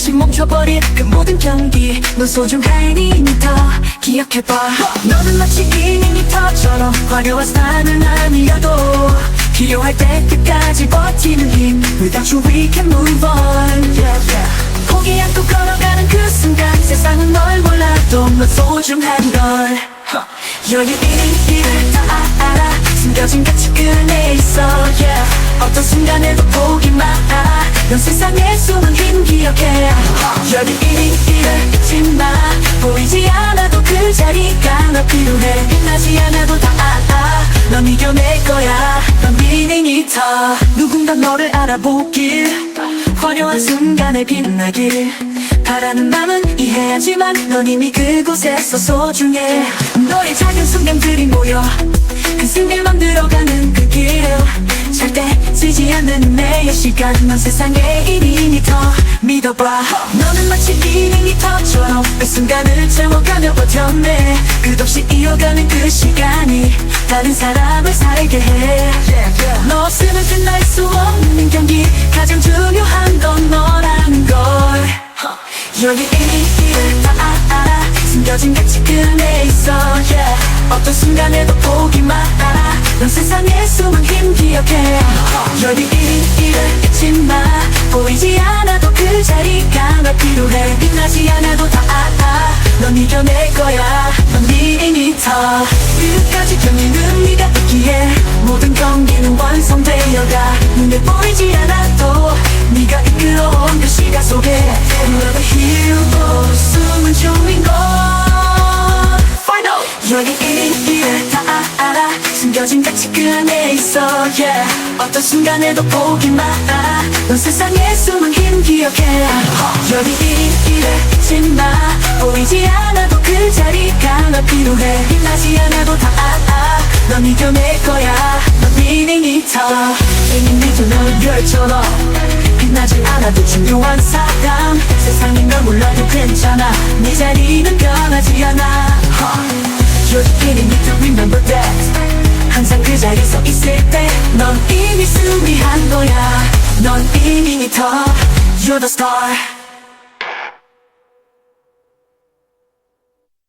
없이 멈춰버린 그 모든 경기. 너 소중한 이미터. 기억해봐. 너는 마치 이미터처럼 화려한 스타는 아니어도 필요할 때 끝까지 버티는 힘. Without you we can move on. Yeah, yeah. 포기 않고 걸어가는 그 순간 세상은 널 몰라도 넌 소중한 걸. 여유 이를 다 알아. 숨겨진 그 안에 있어. Yeah. 어떤 순간에도 포기 마. 넌힘 기억해 여기 이리 이를 잊지 마 보이지 않아도 그 자리가 너 필요해. 빛나지 않아도 다 알아. 넌 이겨낼 거야. 넌 미니미터 누군가 너를 알아보길. 화려한 순간에 빛나길. 바라는 마음은 이해하지만 넌 이미 그곳에서 소중해. 너의 작 않는 내의 시간 넌 세상의 1인이터 믿어봐. 너는 마치 1인이터처럼 그 순간을 채워가며 버텨내 끝없이 이어가는 그 시간이 다른 사람을 살게 해. 너 없으면 끝날 수 없는 경기 가장 중요한 건 너라는 걸. 여기 이를 다 알아. 숨겨진 가치 그 안에 있어. Yeah. 어떤 순간에도 포기 마라 넌 세상의 숨은 힘 기억해 여기 이를 잊지 마. 보이지 않아도 그 자리가 널 필요해. 빛나지 않아도 다 알아. 넌 이겨낼 거야 가치 그 안에 있어 yeah. 어떤 순간에도 포기 마라 넌 세상의 숨은 힘 기억해 여기 이를 잊지 마. 보이지 않아도 그 자리가 널 필요해. 빛나지 않아도 다 알아. 넌 이겨낼 거야. 넌 미니미터 이미 믿어 너는 별처럼 빛나지 않아도 중요한 사람. 세상이 널 몰라도 괜찮아. 네 자리는 변하지 않아 guitar You're the star.